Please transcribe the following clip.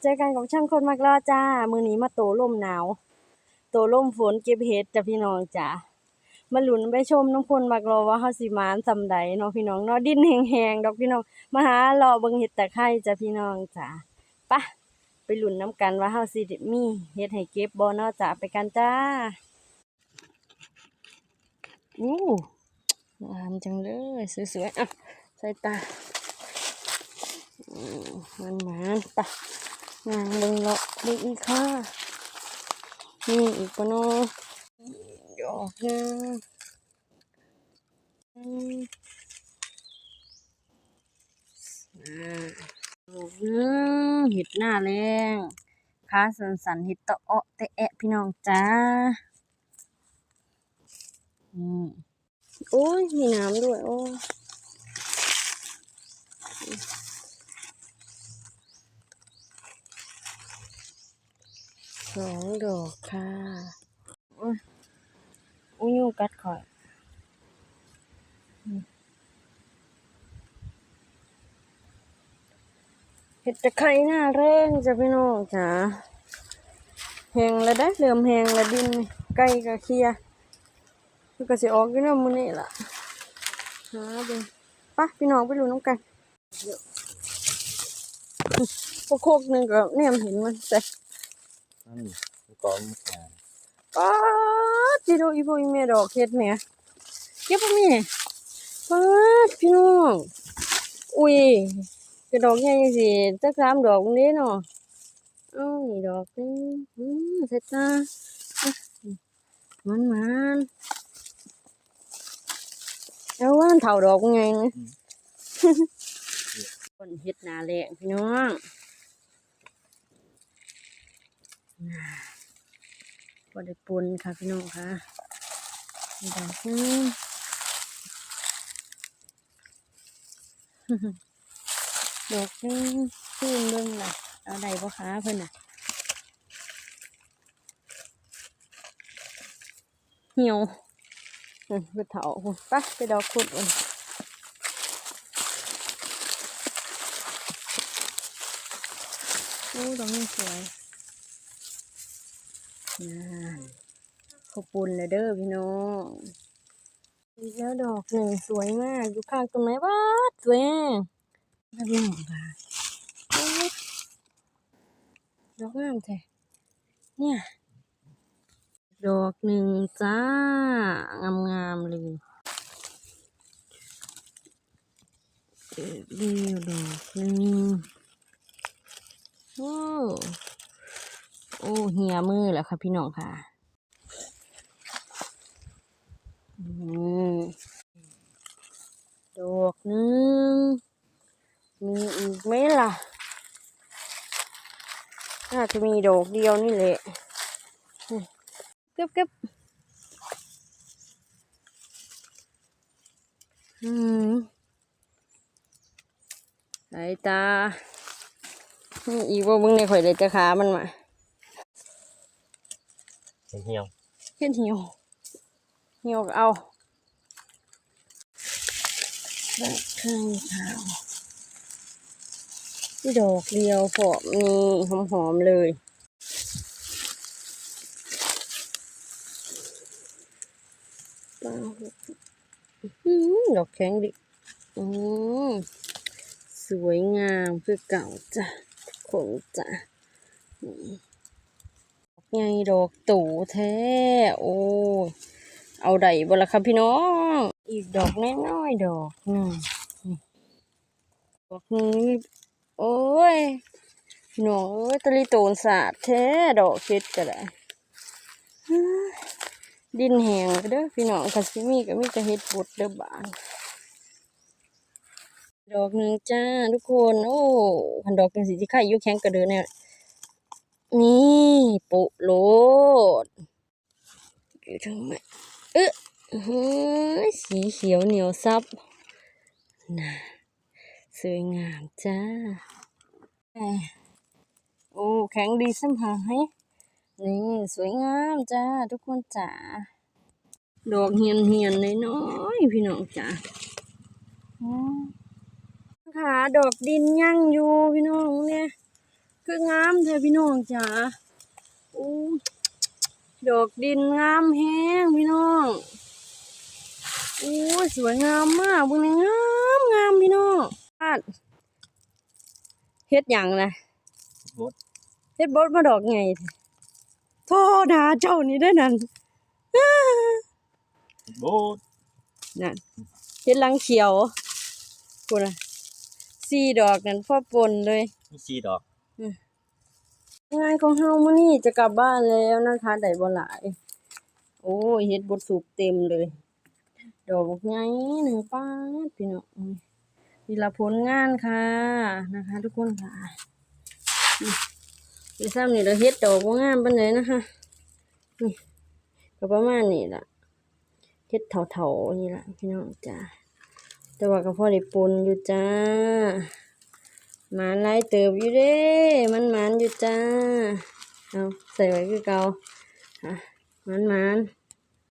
เจอกันกับช่างคนมักรอจ้า มือนี้มาโตลมหนาว โตลมฝนเก็บเห็ดจ้ะพี่น้องจ้ามาหลุนไปชมน้องคนมักรอว่าเฮาสิมานซำใดเนาะพี่น้องเนาะดินแห้งๆดอกพี่น้องมาหารอเบิ่งเห็ดตะไคร้จ้ะพี่น้องจ้าปะไปหลุนน้ำกันว่าเฮาสิมีเห็ดให้เก็บบ่เนาะจ้าไปกันจ้าอู้งามจังเลยสวยๆอะใส่ตามันมันๆปะ งานเบิ่งเลาะเบิ่งอีกค่ะนี่อีกปะเนาะดอกหนึงอืมอ่าดอกนึงเห็ดหน้าแรงขาสันสันเห็ดตะเอะแตะแอะพี่น้องจ้าอืมโอ้ยมีน้ำด้วยโอ้ สองดอกค่ะอุ้ยกัดข่อยเห็ดตะไคร้หน้าแรงจ้ะพี่น้องจ้าแหงแล้วได้เริ่มแหงแล้วดินนี่กล้กับเคียร์มันก็สิออกอยู่เนาะมื้อนี้ล่ะหาเบิ่งไปะพี่น้องไปดูน้ำกันพวกโคกหนึงก็แนมเห็นมันแต่ นั่นมันกองอ่าป๊าดจิโดอีโบอีเมดอกเฮ็ดแหม่เก็บบ่แม่ป๊าดพี่น้องอุ้ยกระดอกใหญ่จังซี่จักสามดอกนี่เนาะเอ้านี่ดอกหนึงอืมเสร็จตาอะมันมันเอาว่ามันเท่าดอกไงนะคนเฮ็ดนาแรงพี่น้อง บ่ได้ปนค่ะพี่น้องค่ะดอกหนึงดอกหนึงชื่นเบิ่งล่ะเอาได้บ่คะเพิ่นน่ะ เหี่ยวไปเถาไปไปดอกขุดมันโอ้ดอกนี้สวย ขอบคุณเลยเด้อพี่น้องอีกแล้วดอกหนึ่งสวยมาก อยู่ข้างต้นไม้วัดสวยแม่แล้วพี่น้องค่ะดอกงามแท้เนี่ย ดอกหนึ่งจ้างามๆเลยเดียวดอกหนึ่งโอ้ โอ้เหียมือแล้วค่ะ พี่น้องค่ะอืมดอกนึง มีอีกไหมล่ะ น่าจะมีดอกเดียวนี่แหละเก็บเก็บอืมสายตาอีกว่ามึงในข่อยเลยจะขามันมา เหี่ยวเห็นเหี่ยวเหี่ยวเอาแบบข้างขาวที่ดอกเดียวผอมนี่หอมๆเลยปลาหดอกแข็งดิอืมสวยงามคือเก่าจ้ะทุกคนจ้ะ นี่ดอกตู่แท้ โอ้เอาได้บ่ละครับพี่น้อง อีกดอกน้อยๆดอกหนึ่งดอกนึงนี่โอ้ยพี่น้องเอ้ยตะลิโตนสาดแท้ดอกเค็ดก็ได้ดินแห้งเด้อพี่น้องคันสิมีก็มีแต่เฮ็ดบุดเด้อบานดอกหนึ่งจ้าทุกคน โอ้พันดอกจังสีที่ไข่ยู่แข็งกระเดือเนี่ย นี่ปุโลดอยู่ทางไหนเอ๊ะเฮ้ยสีเขียวเหนียวซับน่ะสวยงามจ้าโอ้แข็งดีสัมหายนี่สวยงามจ้าทุกคนจ้าดอกเหียนเหียนๆน้อยๆพี่น้องจ้าอ๋อค่ะดอกดินยั่งอยู่พี่น้องเนี่ย คืองามเธอพี่น้องจ๋าโอ้ดอกดินงามแฮงพี่น้องโอ้ยสวยงามมากเบุญงามงามพี่น้องพาดเฮ็ดหยังนะบดเฮ็ดบดมาดอกไงโทษหาเจ้านี่ได้อนั่นบดนั่นเฮ็ดหลังเขียวพูดนะสี่ดอกนั่นพ่อปนเลยมีสีดอก งานของเฮามื้อนี้จะกลับบ้านแล้วนะคะได้บ่หลาย โอ้ยเฮ็ดบดสุกเต็มเลย ดอกบักใหญ่หนึ่งป้าพี่น้องอืมนี่ละผลงานค่ะนะคะ ทุกคนค่ะนี่นี่ซ้ำนี่เราเฮ็ดดอกบ่งามปานใดนะคะนี่ก็ประมาณนี้ล่ะเฮ็ดเถาๆนี่ล่ะพี่น้องจ้าแต่ว่าก็พอได้ปนอยู่จ้า หมานหลายเติบอยู่เด้ มันหมานอยู่จ้า เอาใส่ไว้คือเก่าอะหมานหมาน